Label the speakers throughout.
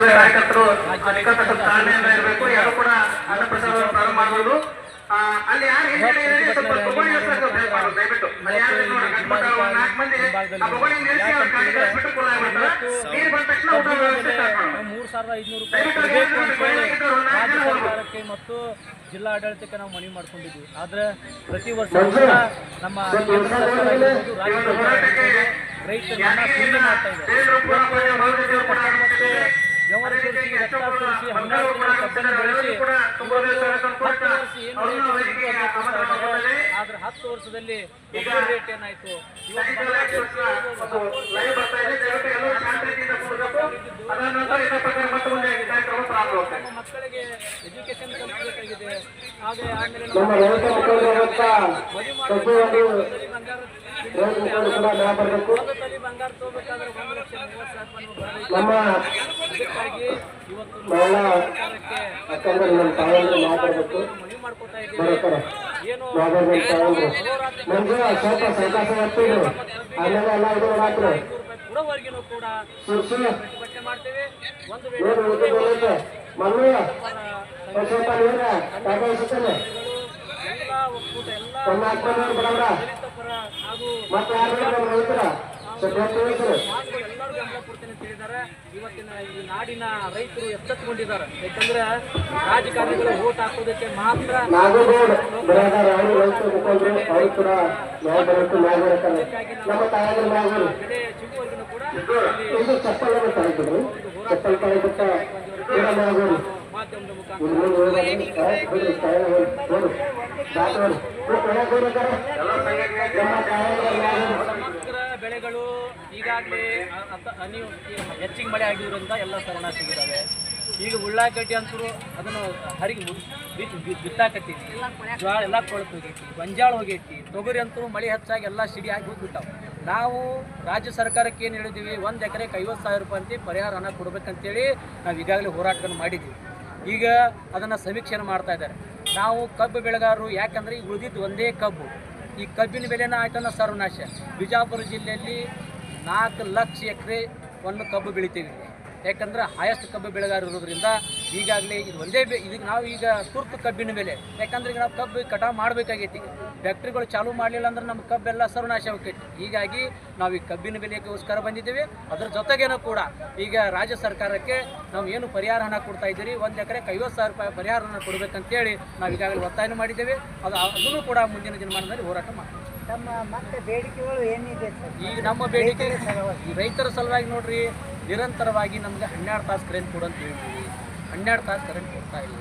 Speaker 1: ಕಾರ್ಯಕರ್ತರು ನಿಕಟ ತಾಳ್ಮೆಯಿಂದ ಇರಬೇಕು ಯಾರು ಕೂಡ ಅನ್ನಪ್ರಸಾದ ಪ್ರಾರಂಭ ಮಾಡಬಹುದು ಆ, ಅಲ್ಲಿ ಯಾರು ಹಿಂದೆ ಇದ್ದೀರಿ ಸ್ವಲ್ಪ ಬೊಗಣಿ ಇರ್ಬೇಕು ದಯವಿಟ್ಟು. ಅಲ್ಲಿ ಯಾರು ಇದ್ದೀರಿ ನೋಡಿ, ಗಂಟ್ಮುಟ್ಟ ಒಂದ್ ನಾಲ್ಕು ಮಂದಿ ಆ ಬೊಗಣಿ ನಿಲ್ಲಿಸಿ ಅವ್ರ ಕಾಲಿಗೆ ಕಳಿಸ್ಬಿಟ್ಟು ಕೂಲ ಆಗ್ಬಿಡ್ತಾರೆ. ನೀರು ಬಂದ ತಕ್ಷಣ ಊಟ ವ್ಯವಸ್ಥೆ
Speaker 2: ಮೂರು ಸಾವಿರದ ಐದುನೂರು ರೂಪಾಯಿ
Speaker 1: ದಯವಿಟ್ಟು
Speaker 2: ಅಂತ ಹೇಳಿ
Speaker 1: ಬೇಡಿಕೆ ಇರೋರು ನಾಲ್ಕು
Speaker 2: ರಾಜ್ಯ ಸರ್ಕಾರಕ್ಕೆ ಮತ್ತು ಜಿಲ್ಲಾ ಆಡಳಿತಕ್ಕೆ ನಾವು ಮನವಿ ಮಾಡ್ಕೊಂಡಿದ್ವಿ. ಆದ್ರೆ ಪ್ರತಿ ವರ್ಷ ಕೂಡ ನಮ್ಮ ರೈತರು ಮಾಡ್ತಾ ಇದೆ. ಬೆವರು ಸುರಿಸಿ ರಕ್ತ ಸುರಿಸಿ ಹನ್ನೆರಡು ಕಬ್ಬನ್ನು ಬೆಳೆಸಿ. ಆದ್ರೆ ಹತ್ತು ವರ್ಷದಲ್ಲಿ ರೇಟ್ ಏನಾಯ್ತು ನಮ್ಮ ಮಕ್ಕಳಿಗೆ ಎಜುಕೇಶನ್ ಕಲಿಸಬೇಕಾಗಿದೆ ಹಾಗೆ ಆಮೇಲೆ ಮದುವೆ ಬಂಗಾರ ತಗೋಬೇಕಾದ್ರೆ ಒಂದು ಲಕ್ಷ ಮೂವತ್ತು ಸಾವಿರ ರೂಪಾಯಿ
Speaker 3: ಮತ್ತೆ ಯಾರು ರೈತರ? ಸ್ವಲ್ಪ
Speaker 2: ಕೊಡ್ತೇನೆ ಅಂತ ಹೇಳಿದ್ದಾರೆ. ಇವತ್ತಿನ ಈ ನಾಡಿನ ರೈತರು ಎಚ್ಚೆತ್ತುಕೊಂಡಿದ್ದಾರೆ. ಯಾಕಂದ್ರೆ ರಾಜಕಾರಣಿಗಳು ಓಟ್ ಹಾಕೋದಕ್ಕೆ ಮಾತ್ರ ಮಾಧ್ಯಮದ ಮುಖಾಂತರ. ಬೆಳೆಗಳು ಈಗಾಗಲೇ ಹನಿ ಹೆಚ್ಚಿಗೆ ಮಳೆ ಆಗಿರೋದ್ರಿಂದ ಎಲ್ಲ ಶರಣಾರ್ಥಿಗಿದ್ದಾವೆ ಈಗ ಉಳ್ಳಾಗಡ್ಡಿ ಅಂತೂ ಅದನ್ನು ಹರಿಗೆ ಬಿತ್ತು ಬಿತ್ ಜ್ವಾಳ ಬಿತ್ತಾಕತ್ತೈತಿ ಜೋಳ ಎಲ್ಲ ಕೊಳತು ಹೋಗೈತಿ, ಗೊಂಜಾಳ ಹೋಗೈತಿ. ತೊಗರಿ ಅಂತೂ ಮಳೆ ಹೆಚ್ಚಾಗಿ ಎಲ್ಲ ಸಿಡಿ ಆಗಿ ಹೋಗ್ಬಿಟ್ಟಾವೆ. ನಾವು ರಾಜ್ಯ ಸರ್ಕಾರಕ್ಕೆ ಏನು ಹೇಳಿದ್ದೀವಿ ಒಂದು ಎಕರೆಗೆ ಐವತ್ತು ಸಾವಿರ ರೂಪಾಯಿ ಅಂತ ಪರಿಹಾರ ಹಣ ಕೊಡ್ಬೇಕಂತೇಳಿ ನಾವು ಈಗಾಗಲೇ ಹೋರಾಟವನ್ನು ಮಾಡಿದ್ದೀವಿ ಈಗ ಅದನ್ನು ಸಮೀಕ್ಷೆಯನ್ನು ಮಾಡ್ತಾ ಇದ್ದಾರೆ. ನಾವು ಕಬ್ಬು ಬೆಳೆಗಾರರು ಯಾಕಂದರೆ ಈಗ ಉಳಿದಿದ್ದು ಒಂದೇ ಕಬ್ಬು. ಈ ಕಬ್ಬಿನ ಬೆಲೆನ ಆಯ್ತನ ಸರ್ವನಾಶ. ಬಿಜಾಪುರ ಜಿಲ್ಲೆಯಲ್ಲಿ ನಾಲ್ಕು ಲಕ್ಷ ಎಕರೆ ಒಂದು ಕಬ್ಬು ಬೆಳಿತೀವಿ. ಯಾಕಂದ್ರೆ ಹೈಯೆಸ್ಟ್ ಕಬ್ಬು ಬೆಳೆಗಾರ ಇರೋದ್ರಿಂದ ಈಗಾಗಲೇ ಇದು ಒಂದೇ ಬೆ ಇದಕ್ಕೆ ನಾವು ಈಗ ತುರ್ತು ಕಬ್ಬಿನ ಬೆಲೆ. ಯಾಕಂದ್ರೆ ಈಗ ನಾವು ಕಬ್ಬು ಕಟಾವು ಮಾಡಬೇಕಾಗೈತಿ. ಫ್ಯಾಕ್ಟ್ರಿಗಳು ಚಾಲೂ ಮಾಡಲಿಲ್ಲ ಅಂದ್ರೆ ನಮ್ಮ ಕಬ್ಬೆಲ್ಲ ಸರ್ವನಾಶ ಹೋಗ್ತೈತಿ ಹೀಗಾಗಿ ನಾವು ಈ ಕಬ್ಬಿನ ಬೆಲೆಗೋಸ್ಕರ ಬಂದಿದ್ದೀವಿ. ಅದ್ರ ಜೊತೆಗೇನೂ ಕೂಡ ಈಗ ರಾಜ್ಯ ಸರ್ಕಾರಕ್ಕೆ ನಾವು ಏನು ಪರಿಹಾರ ಹಣ ಕೊಡ್ತಾ ಇದ್ದೀರಿ? ಒಂದು ಎಕರೆಗೆ ಐವತ್ತು ಸಾವಿರ ರೂಪಾಯಿ ಪರಿಹಾರ ಹಣ ಕೊಡಬೇಕಂತೇಳಿ ನಾವು ಈಗಾಗಲೇ ಒತ್ತಾಯ ಮಾಡಿದ್ದೇವೆ. ಅದು ಅದನ್ನು ಕೂಡ ಮುಂದಿನ ದಿನಮಾನದಲ್ಲಿ ಹೋರಾಟ ಮಾಡ್ತೀವಿ.
Speaker 4: ನಮ್ಮ ಮತ್ತೆ ಬೇಡಿಕೆಗಳು ಏನಿದೆ
Speaker 2: ಈಗ ನಮ್ಮ ಬೇಡಿಕೆ ಈ ರೈತರ ಸಲುವಾಗಿ ನೋಡ್ರಿ ನಿರಂತರವಾಗಿ ನಮಗೆ ಹನ್ನೆರಡು ತಾಸು ಕರೆಂಟ್ ಕೊಡು ಅಂತ ಹೇಳ್ತೀವಿ. ಹನ್ನೆರಡು ತಾಸು ಕರೆಂಟ್ ಕೊಡ್ತಾ ಇಲ್ಲ.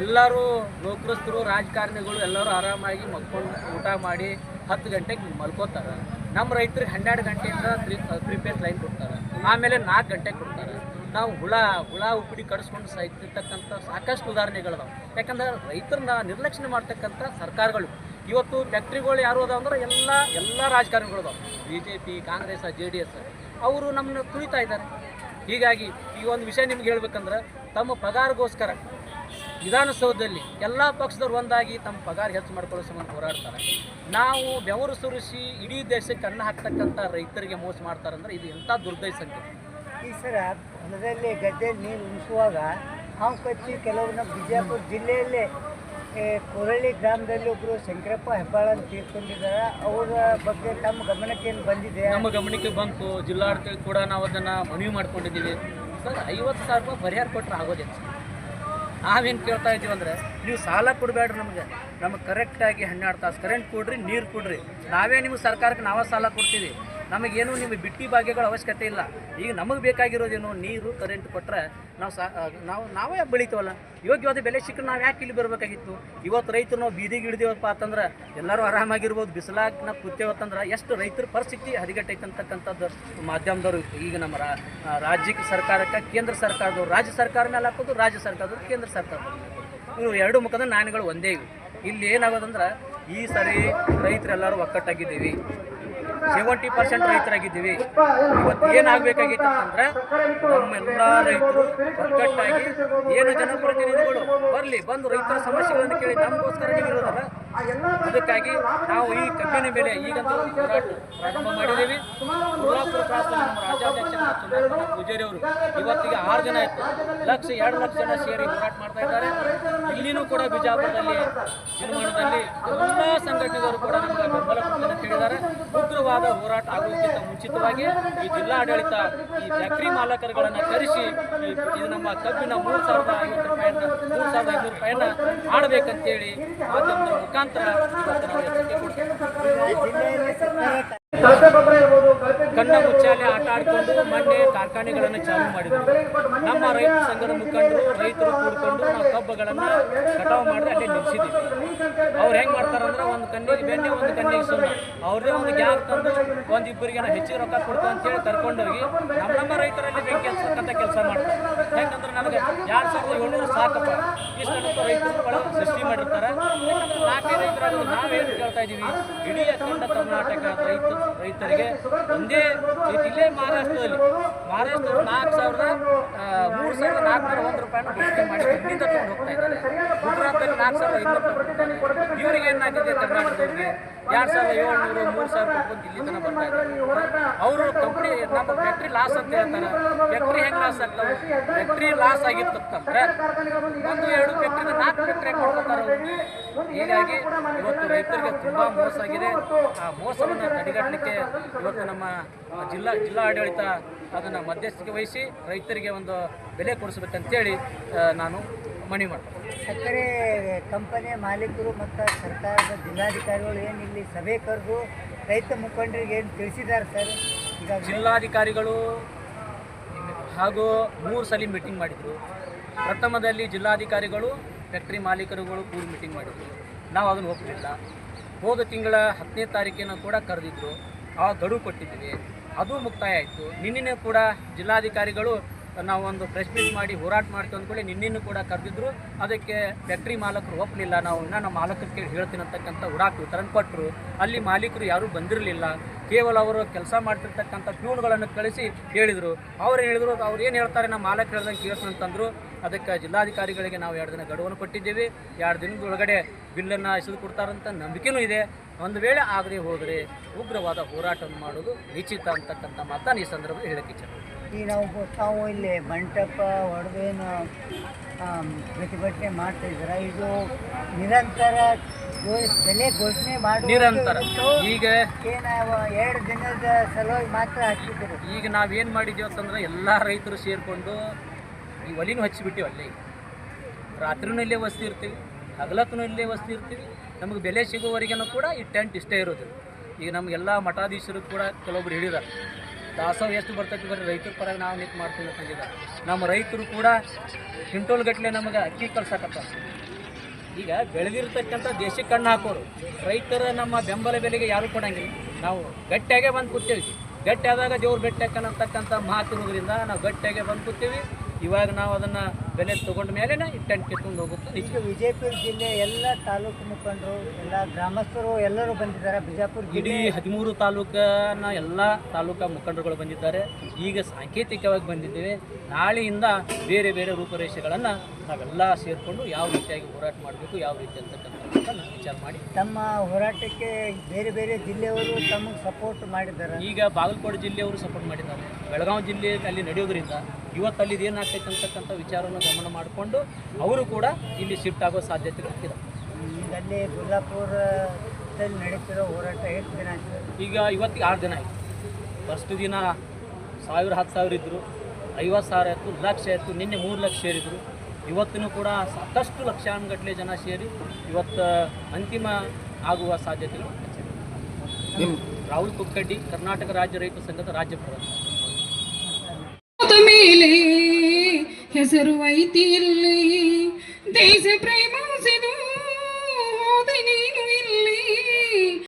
Speaker 2: ಎಲ್ಲರೂ ನೌಕರಸ್ಥರು, ರಾಜಕಾರಣಿಗಳು ಎಲ್ಲರೂ ಆರಾಮಾಗಿ ಮಲ್ಕೊಂಡು ಊಟ ಮಾಡಿ ಹತ್ತು ಗಂಟೆಗೆ ಮಲ್ಕೋತಾರೆ. ನಮ್ಮ ರೈತರಿಗೆ ಹನ್ನೆರಡು ಗಂಟೆಯಿಂದ ತ್ರೀ ತ್ರೀ ಲೈನ್ ಕೊಡ್ತಾರೆ. ಆಮೇಲೆ ನಾಲ್ಕು ಗಂಟೆಗೆ ಕೊಡ್ತಾರೆ. ನಾವು ಹುಳ ಹುಳ ಉಪ್ಪಿಡಿ ಕಡಿಸ್ಕೊಂಡು ಸಾಯ್ತಿರ್ತಕ್ಕಂಥ ಸಾಕಷ್ಟು ಉದಾಹರಣೆಗಳಿದಾವೆ. ಯಾಕಂದ್ರೆ ರೈತರನ್ನ ನಿರ್ಲಕ್ಷ್ಯ ಮಾಡ್ತಕ್ಕಂಥ ಸರ್ಕಾರಗಳು. ಇವತ್ತು ಫ್ಯಾಕ್ಟ್ರಿಗಳು ಯಾರು ಅದಾವ ಅಂದ್ರೆ ಎಲ್ಲ ಎಲ್ಲ ರಾಜಕಾರಣಿಗಳು ಅದಾವೆ. B J P Congress, J D S. ಅವರು ನಮ್ಮನ್ನು ತುಳಿತಾ ಇದ್ದಾರೆ. ಹೀಗಾಗಿ ಈ ಒಂದು ವಿಷಯ ನಿಮ್ಗೆ ಹೇಳ್ಬೇಕಂದ್ರೆ, ತಮ್ಮ ಪಗಾರಗೋಸ್ಕರ ವಿಧಾನಸೌಧದಲ್ಲಿ ಎಲ್ಲ ಪಕ್ಷದವ್ರು ಒಂದಾಗಿ ತಮ್ಮ ಪಗಾರ ಹೆಚ್ಚು ಮಾಡ್ಕೊಳ್ಳೋ ಸಂಬಂಧ ಹೋರಾಡ್ತಾರೆ. ನಾವು ಬೆವರು ಸುರಿಸಿ ಇಡೀ ದೇಶಕ್ಕೆ ಅನ್ನ ಹಾಕ್ತಕ್ಕಂಥ ರೈತರಿಗೆ ಮೋಸ ಮಾಡ್ತಾರಂದ್ರೆ ಇದು ಎಂಥ ದುರ್ದೈ ಸಂಖ್ಯೆ
Speaker 4: ಈ ಸರ ಹೊಲದಲ್ಲಿ ಗದ್ದೆಯಲ್ಲಿ ನೀರು ಉಣಿಸುವಾಗ, ಹಾವು ಕಚ್ಚಿ ಕೆಲವರು ನಮ್ಮ ಬಿಜಾಪುರ ಜಿಲ್ಲೆಯಲ್ಲೇ ಕೊರಳಿ ಗ್ರಾಮದಲ್ಲಿ ಒಬ್ಬರು ಶಂಕರಪ್ಪ ಹೆಬ್ಬಾಳ ಅಂತ ತೀರ್ಕೊಂಡಿದ್ದಾರೆ. ಅವರ ಬಗ್ಗೆ ತಮ್ಮ ಗಮನಕ್ಕೆ ಏನು ಬಂದಿದೆ?
Speaker 2: ನಮ್ಮ ಗಮನಕ್ಕೆ ಬಂತು. ಜಿಲ್ಲಾಡಳಿತ ಕೂಡ ನಾವು ಅದನ್ನು ಮನವಿ ಮಾಡ್ಕೊಂಡಿದ್ದೀವಿ. ಸರ್, ಐವತ್ತು ಸಾವಿರ ರೂಪಾಯಿ ಪರಿಹಾರ ಕೊಟ್ಟರೆ ಆಗೋದಿಲ್ಲ ನಾವೇನು ಕೇಳ್ತಾ ಇದ್ದೀವಿ ಅಂದರೆ, ನೀವು ಸಾಲ ಕೊಡಬೇಡ್ರಿ ನಮಗೆ. ನಮಗೆ ಕರೆಕ್ಟಾಗಿ ಹನ್ನೆರಡು ತಾಸು ಕರೆಂಟ್ ಕೊಡ್ರಿ, ನೀರು ಕೊಡ್ರಿ. ನಾವೇ ನಿಮ್ಗೆ ಸರ್ಕಾರಕ್ಕೆ ನಾವೇ ಸಾಲ ಕೊಡ್ತೀವಿ. ನಮಗೇನು ನಿಮಗೆ ಬಿಟ್ಟಿ ಭಾಗ್ಯಗಳ ಅವಶ್ಯಕತೆ ಇಲ್ಲ. ಈಗ ನಮಗೆ ಬೇಕಾಗಿರೋದೇನು ನೀರು ಕರೆಂಟ್ ಕೊಟ್ಟರೆ ನಾವು ಸಾ ನಾವು ನಾವೇ ಬೆಳಿತೀವಲ್ಲ. ಯೋಗ್ಯವಾದ ಬೆಲೆ ಸಿಕ್ಕರೆ ನಾವು ಯಾಕೆ ಇಲ್ಲಿ ಬರಬೇಕಾಗಿತ್ತು? ಇವತ್ತು ರೈತರು ನಾವು ಬೀದಿಗೆ ಹಿಡಿದೇವಪ್ಪ ಅಂತಂದ್ರೆ ಎಲ್ಲರೂ ಆರಾಮಾಗಿರ್ಬೋದು. ಬಿಸಿಲಾಗ ನಾವು ಕೂತೇವತ್ತಂದ್ರೆ ಎಷ್ಟು ರೈತರ ಪರಿಸ್ಥಿತಿ ಹದಗೆಟ್ಟೈತೆ ಅಂತಕ್ಕಂಥದ್ದು ಮಾಧ್ಯಮದವರು ಈಗ ನಮ್ಮ ರಾಜ್ಯಕ್ಕೆ ಸರ್ಕಾರಕ್ಕೆ, ಕೇಂದ್ರ ಸರ್ಕಾರದವ್ರು. ರಾಜ್ಯ ಸರ್ಕಾರ ಮೇಲೆ ಹಾಕೋದು, ರಾಜ್ಯ ಸರ್ಕಾರದವ್ರು, ಕೇಂದ್ರ ಸರ್ಕಾರದವ್ರು. ಇವು ಎರಡು ಮುಖದ ನಾಣ್ಯಗಳು ಒಂದೇ ಇವು. ಇಲ್ಲಿ ಏನಾಗೋದಂದ್ರೆ ಈ ಸರಿ ರೈತರೆಲ್ಲರೂ ಒಕ್ಕಟ್ಟಾಗಿದ್ದೀವಿ. Seventy percent ರೈತರಾಗಿದ್ದೀವಿ. ಇವತ್ತು ಏನಾಗಬೇಕಾಗಿತ್ತು ಅಂತಂದ್ರೆ ನಮ್ಮೆಲ್ಲ ರೈತರು ಕಟ್ಟಾಗಿ ಏನು ಜನಪ್ರತಿನಿಧಿಗಳು ಬರಲಿ ಬಂದು ರೈತರ ಸಮಸ್ಯೆಗಳನ್ನು ಕೇಳಿ ನಮಗೋಸ್ಕರ ನೀವಿರೋದಲ್ಲ ಅದಕ್ಕಾಗಿ ನಾವು ಈ ಕಬ್ಬಿನ ಬೆಲೆ ಈಗಂತೂ ಹೋರಾಟ ಪ್ರಾರಂಭ ಮಾಡಿದ್ದೀವಿ. ಸೋಲಾಪುರ ಕ್ರಾಸ್ನಲ್ಲಿ ನಮ್ಮ ರಾಜ್ಯಾಧ್ಯಕ್ಷ ಪೂಜಾರಿ ಅವರು ಇವತ್ತಿಗೆ ಆರು ಜನ ಆಯ್ತು ಲಕ್ಷ ಎರಡು ಲಕ್ಷ ಜನ ಸೇರಿ ಹೋರಾಟ ಮಾಡ್ತಾ ಇದ್ದಾರೆ. ಇಲ್ಲಿನೂ ಕೂಡ ಬಿಜಾಪುರದಲ್ಲಿ ನಿರ್ಮಾಣದಲ್ಲಿ ಎಲ್ಲ ಸಂಘಟನೆಗಳು ಕೂಡ ನಮಗೆ ಬೆಂಬಲ ಕೊಡ್ತಾರೆ ಅಂತ ಹೇಳಿದ್ದಾರೆ. ಉಗ್ರವಾದ ಹೋರಾಟ ಆಗುವುದಕ್ಕಿಂತ ಮುಂಚಿತವಾಗಿ ಈ ಜಿಲ್ಲಾಡಳಿತ ಈ ಫ್ಯಾಕ್ಟ್ರಿ ಮಾಲಕರುಗಳನ್ನು ಕರೆಸಿ ಇದು ನಮ್ಮ ಕಬ್ಬಿನ ಮೂರು ಸಾವಿರದ ಐವತ್ತು ರೂಪಾಯಿಯನ್ನ, ಮೂರು ಸಾವಿರದ ಐನೂರು ರೂಪಾಯಿಯನ್ನ ಮಾಡಬೇಕಂತೇಳಿ ಮಾಧ್ಯಮದ ಮುಖಾಂತರ ಇವತ್ತು ನಾವು ಎಚ್ಚರಿಕೆ ಕೊಡ್ತೇವೆ
Speaker 4: ಜಿಲ್ಲೆಯಲ್ಲಿ ಸರ್ಕಾರ
Speaker 1: ಕಳಪೆ ಗೊಬ್ಬರ ಇರ್ಬೋದು ಕಳಪೆ
Speaker 2: ಕಣ್ಣ ಆಟ ಮೊನ್ನೆ ಕಾರ್ಖಾನೆಗಳನ್ನು ಚಾಲೂ ಮಾಡಿದ್ರು. ನಮ್ಮ ರೈತ ಸಂಘದ ಮುಖಂಡರು, ರೈತರು ಕೂಡಿಕೊಂಡು ನಾವು ಕಬ್ಬಗಳನ್ನು ಕಟಾವು ಮಾಡಿ ಅಲ್ಲಿ ನಿಲ್ಲಿಸಿದ್ದೀವಿ ಅವ್ರು ಹೆಂಗೆ ಮಾಡ್ತಾರಂದ್ರೆ ಒಂದು ಕಣ್ಣಿಗೆ ಬೆಣ್ಣೆ, ಒಂದು ಕಣ್ಣಿಗೆ ಸುಮ್ಮನೆ ಅವ್ರದೇ ಒಂದು ಗ್ಯಾಪ್ ತಂದು ಒಂದು ಇಬ್ಬರಿಗೆ ನಾವು ಹೆಚ್ಚಿಗೆ ರೊಕ್ಕ ಕೊಡ್ತು ಅಂತೇಳಿ ಕರ್ಕೊಂಡೋಗಿ ನಮ್ಮ ನಮ್ಮ ರೈತರಲ್ಲಿ ಬೆಂಕಿ ಹಚ್ಚತಕ್ಕಂಥ ಕೆಲಸ ಮಾಡ್ತಾರೆ. ಯಾಕಂದ್ರೆ ನನಗೆ ಎರಡು ಸಾವಿರದ ಏಳ್ನೂರು ಸಾಕಪ್ಪ. ಇಷ್ಟು ರೈತರು ಸೃಷ್ಟಿ ಮಾಡಿರ್ತಾರೆ. ನಾಲ್ಕೈದು ರೈತರಾಗಿ ನಾವೇನು ಕೇಳ್ತಾ ಇದ್ದೀವಿ, ಇಡೀ ಅಖಂಡ ಕರ್ನಾಟಕ ರೈತ, ರೈತರಿಗೆ ಒಂದೇ ರೀತಿ ಇಲ್ಲೇ ಮಹಾರಾಷ್ಟ್ರದಲ್ಲಿ ಮಹಾರಾಷ್ಟ್ರ ನಾಲ್ಕು ಸಾವಿರದ ಮೂರು ಸಾವಿರದ ನಾಲ್ಕುನೂರ ಒಂದು ರೂಪಾಯಿನ ಬೇಡಿಕೆ ಮಾಡಿ ಇಲ್ಲಿಂದ ತಗೊಂಡು ಹೋಗ್ತಾ ಇದ್ದಾರೆ. ಗುಜರಾತಲ್ಲಿ ನಾಲ್ಕು ಸಾವಿರದ ರೂಪಾಯಿ. ಇವರಿಗೆ ಏನಾಗಿದೆ ಕರ್ನಾಟಕದವ್ರಿಗೆ ಎರಡು ಸಾವಿರದ ಏಳ್ನೂರು ಮೂರು ಸಾವಿರ ಕೊಟ್ಕೊಂಡು ಇಲ್ಲಿ ತನಕ ಇದ್ದಾರೆ? ಅವರು ಕಂಪ್ನಿ ನಮ್ಮ ಫ್ಯಾಕ್ಟ್ರಿ ಲಾಸ್ ಅಂತ ಹೇಳ್ತಾರೆ. ಫ್ಯಾಕ್ಟ್ರಿ ಹೆಂಗೆ ಲಾಸ್ ಆಗ್ತಾವೆ? ಫ್ಯಾಕ್ಟ್ರಿ ಲಾಸ್ ಆಗಿರ್ತಂದ್ರೆ ಒಂದು ಎರಡು ಫ್ಯಾಕ್ಟ್ರಿ ನಾಲ್ಕು ಫ್ಯಾಕ್ಟ್ರಿ ಕೊಡ್ತಾರೆ ಹೀಗಾಗಿ ಇವತ್ತು ರೈತರಿಗೆ ತುಂಬ ಮೋಸ ಆಗಿದೆ. ಆ ಮೋಸವನ್ನು ತಡೆಗಟ್ಟಲಿಕ್ಕೆ ಇವತ್ತು ನಮ್ಮ ಜಿಲ್ಲಾ ಜಿಲ್ಲಾ ಆಡಳಿತ ಅದನ್ನು ಮಧ್ಯಸ್ಥಿಕೆ ವಹಿಸಿ ರೈತರಿಗೆ ಒಂದು ಬೆಲೆ ಕೊಡಿಸ್ಬೇಕಂತೇಳಿ ನಾನು ಮನವಿ ಮಾಡ್ತಾರೆ.
Speaker 4: ಸಕ್ಕರೆ ಕಂಪನಿಯ ಮಾಲೀಕರು ಮತ್ತು ಸರ್ಕಾರದ ಜಿಲ್ಲಾಧಿಕಾರಿಗಳು ಏನು ಇಲ್ಲಿ ಸಭೆ ಕರೆದು ರೈತ ಮುಖಂಡರಿಗೆ ಏನು ತಿಳಿಸಿದ್ದಾರೆ ಸರ್? ಈಗ
Speaker 2: ಜಿಲ್ಲಾಧಿಕಾರಿಗಳು ಹಾಗೂ ಮೂರು ಸಲ ಮೀಟಿಂಗ್ ಮಾಡಿದರು. ಪ್ರಥಮದಲ್ಲಿ ಜಿಲ್ಲಾಧಿಕಾರಿಗಳು ಫ್ಯಾಕ್ಟ್ರಿ ಮಾಲೀಕರುಗಳು ಕೂಡಿ ಮೀಟಿಂಗ್ ಮಾಡಿದರು. ನಾವು ಅದನ್ನು ಒಪ್ಪಲಿಲ್ಲ ಹೋದ ತಿಂಗಳ ಹತ್ತನೇ ತಾರೀಕಿನ ಕೂಡ ಕರೆದಿದ್ರು. ಆ ಗಡುವು ಕೊಟ್ಟಿದ್ದೀವಿ. ಅದು ಮುಕ್ತಾಯ ಆಯಿತು. ನಿನ್ನೆ ಕೂಡ ಜಿಲ್ಲಾಧಿಕಾರಿಗಳು ನಾವು ಒಂದು ಪ್ರೆಸ್ ಮೀಟ್ ಮಾಡಿ ಹೋರಾಟ ಮಾಡ್ತೀವಿ ಅಂದ್ಕೊಳ್ಳಿ ನಿನ್ನೆನೂ ಕೂಡ ಕರೆದಿದ್ರು. ಅದಕ್ಕೆ ಫ್ಯಾಕ್ಟ್ರಿ ಮಾಲಕರು ಒಪ್ಪಲಿಲ್ಲ ನಾವು ಇನ್ನೂ ನಮ್ಮ ಮಾಲಕರು ಕೇಳಿ ಹೇಳ್ತೀನಿ ಅಂತಕ್ಕಂಥ ಕೊಟ್ಟರು ಅಲ್ಲಿ ಮಾಲೀಕರು ಯಾರೂ ಬಂದಿರಲಿಲ್ಲ. ಕೇವಲ ಅವರು ಕೆಲಸ ಮಾಡ್ತಿರ್ತಕ್ಕಂಥ ಪ್ಯೂನ್ಗಳನ್ನು ಕಳಿಸಿ ಹೇಳಿದರು. ಅವ್ರು ಹೇಳಿದ್ರು, ಅವ್ರು ಏನು ಹೇಳ್ತಾರೆ ನಮ್ಮ ಮಾಲಕ ಹೇಳ್ದಂಗೆ ಕೇಳ್ತೀನಿ ಅಂತಂದ್ರು. ಅದಕ್ಕೆ ಜಿಲ್ಲಾಧಿಕಾರಿಗಳಿಗೆ ನಾವು ಎರಡು ದಿನ ಗಡುವನ್ನು ಕೊಟ್ಟಿದ್ದೀವಿ. ಎರಡು ದಿನದೊಳಗಡೆ ಬಿಲ್ಲನ್ನು ಎಸೆದು ಕೊಡ್ತಾರಂತ ನಂಬಿಕೆನೂ ಇದೆ. ಒಂದು ವೇಳೆ ಆಗದೆ ಹೋದರೆ ಉಗ್ರವಾದ ಹೋರಾಟವನ್ನು ಮಾಡೋದು ನಿಶ್ಚಿತ ಅಂತಕ್ಕಂಥ ಮಾತನ್ನು ಈ ಸಂದರ್ಭದಲ್ಲಿ ಹೇಳಕ್ಕೆ ಇಚ್ಛೆ
Speaker 4: ಈ ನಾವು ತಾವು ಇಲ್ಲಿ ಮಂಟಪ ಹೊಡೆದೇನು ಪ್ರತಿಭಟನೆ ಮಾಡ್ತಾ ಇದ್ದೀರಾ? ಇದು ನಿರಂತರ ಬೆಲೆ ಘೋಷಣೆ ಮಾಡಿ
Speaker 2: ನಿರಂತರ. ಈಗ
Speaker 4: ಏನು ಎರಡು ದಿನದ ಸಲುವಾಗಿ ಮಾತ್ರ ಹಚ್ಚಿದ್ರು
Speaker 2: ಈಗ ನಾವೇನು ಮಾಡಿದ್ದೀವಿ ಅಂತಂದ್ರೆ ಎಲ್ಲ ರೈತರು ಸೇರಿಕೊಂಡು ಈ ಒಲಿನೂ ಹಚ್ಚಿಬಿಟ್ಟಿವಿ ಅಲ್ಲೇ. ರಾತ್ರಿನೂ ಇಲ್ಲೇ ವಸ್ತಿ ಇರ್ತೀವಿ ಹಗಲತ್ತೂ ಇಲ್ಲೇ ವಸ್ತಿ ಇರ್ತೀವಿ. ನಮಗೆ ಬೆಲೆ ಸಿಗೋವರೆಗೂ ಕೂಡ ಈ ಟೆಂಟ್ ಇಷ್ಟೇ ಇರೋದು. ಈಗ ನಮಗೆಲ್ಲ ಮಠಾಧೀಶರು ಕೂಡ ಕೆಲವೊಬ್ರು ಹೇಳಿದ್ದಾರೆ. ದಾಸೋಹ ಎಷ್ಟು ಬರ್ತೈತಿ ಬರೀ ರೈತರ ಪರ ನಾವು ನಿಂತು ಮಾಡ್ತೀವಿ ಅಂತಂದಿದ್ದಾರೆ ನಮ್ಮ ರೈತರು ಕೂಡ ಕ್ವಿಂಟೋಲ್ ಗಟ್ಟಲೆ ನಮಗೆ ಅಕ್ಕಿ ಕಳ್ಸಕತ್ತ. ಈಗ ಬೆಳೆದಿರ್ತಕ್ಕಂಥ ದೇಶಕ್ಕೆ ಕಣ್ಣು ಹಾಕೋರು. ರೈತರ ನಮ್ಮ ಬೆಂಬಲ ಬೆಲೆಗೆ ಯಾರು ಕೊಡಂಗಿಲ್ಲ. ನಾವು ಗಟ್ಟಿಯಾಗೆ ಬಂದು ಕೂತೀವಿ. ಗಟ್ಟಿ ಆದಾಗ ದೇವ್ರು ಬೆಟ್ಟ ಅನ್ನತಕ್ಕಂಥ ಮಾತಿರೋದ್ರಿಂದ ನಾವು ಗಟ್ಟಿಯಾಗೆ ಬಂದು ಕೂತೀವಿ. ಇವಾಗ ನಾವು ಅದನ್ನು ಬೆಲೆ ತೊಗೊಂಡ ಮೇಲೆ ಟೆಂಟ್ ಕಿತ್ಕೊಂಡು ಹೋಗುತ್ತೆ.
Speaker 4: ಈಗ ವಿಜಯಪುರ ಜಿಲ್ಲೆ ಎಲ್ಲ ತಾಲೂಕು ಮುಖಂಡರು ಎಲ್ಲ ಗ್ರಾಮಸ್ಥರು ಎಲ್ಲರೂ ಬಂದಿದ್ದಾರೆ. ಬಿಜಾಪುರ
Speaker 2: ಇಡೀ ಹದಿಮೂರು ತಾಲೂಕನ ಎಲ್ಲ ತಾಲೂಕಾ ಮುಖಂಡರುಗಳು ಬಂದಿದ್ದಾರೆ. ಈಗ ಸಾಂಕೇತಿಕವಾಗಿ ಬಂದಿದ್ದೇವೆ. ನಾಳೆಯಿಂದ ಬೇರೆ ಬೇರೆ ರೂಪರೇಷೆಗಳನ್ನು ನಾವೆಲ್ಲ ಸೇರಿಕೊಂಡು ಯಾವ ರೀತಿಯಾಗಿ ಹೋರಾಟ ಮಾಡಬೇಕು ಯಾವ ರೀತಿ ಅಂತಕ್ಕಂಥದ್ದನ್ನು ವಿಚಾರ ಮಾಡಿ.
Speaker 4: ತಮ್ಮ ಹೋರಾಟಕ್ಕೆ ಬೇರೆ ಬೇರೆ ಜಿಲ್ಲೆಯವರು ತಮಗೆ ಸಪೋರ್ಟ್ ಮಾಡಿದ್ದಾರೆ.
Speaker 2: ಈಗ ಬಾಗಲಕೋಟೆ ಜಿಲ್ಲೆಯವರು ಸಪೋರ್ಟ್ ಮಾಡಿದ್ದಾರೆ. ಬೆಳಗಾವಿ ಜಿಲ್ಲೆಯಲ್ಲಿ ನಡೆಯೋದ್ರಿಂದ ಇವತ್ತಲ್ಲಿ ಏನಾಗ್ತೈತೆ ಅಂತಕ್ಕಂಥ ವಿಚಾರವನ್ನು ಗಮನ ಮಾಡಿಕೊಂಡು ಅವರು ಕೂಡ ಇಲ್ಲಿ ಶಿಫ್ಟ್ ಆಗೋ ಸಾಧ್ಯತೆ ಇದೆ.
Speaker 4: ಈಗ ಅಲ್ಲಿ ಗುಲ್ಲಾಪುರದಲ್ಲಿ ನಡೀತಿರೋ ಹೋರಾಟ ಎಷ್ಟು ದಿನ ಆಯ್ತು?
Speaker 2: ಈಗ ಇವತ್ತಿಗೆ ಆರು ದಿನ ಆಯಿತು. ಫಸ್ಟ್ ದಿನ ಸಾವಿರ ಹತ್ತು ಸಾವಿರ ಇದ್ದರು. ಐವತ್ತು ಸಾವಿರ ಆಯಿತು ಲಕ್ಷ ಆಯಿತು ನಿನ್ನೆ ಮೂರು ಲಕ್ಷ ಸೇರಿದರು ಇವತ್ತಿನೂ ಕೂಡ ಸಾಕಷ್ಟು ಲಕ್ಷಾನುಗಟ್ಟಲೆ ಜನ ಸೇರಿ ಇವತ್ತು ಅಂತಿಮ ಆಗುವ ಸಾಧ್ಯತೆಗಳು ರಾಹುಲ್ ಕುಕ್ಕಡ್ಡಿ ಕರ್ನಾಟಕ ರಾಜ್ಯ ರೈತ ಸಂಘದ ರಾಜ್ಯ ಪ್ರಧಾನ
Speaker 5: ಹೆಸರು ಐತಿ ಇಲ್ಲಿ. ದೇಶ ಪ್ರೇಮಿಸಿದು ಹೋದೆ ನೀನು ಇಲ್ಲಿ.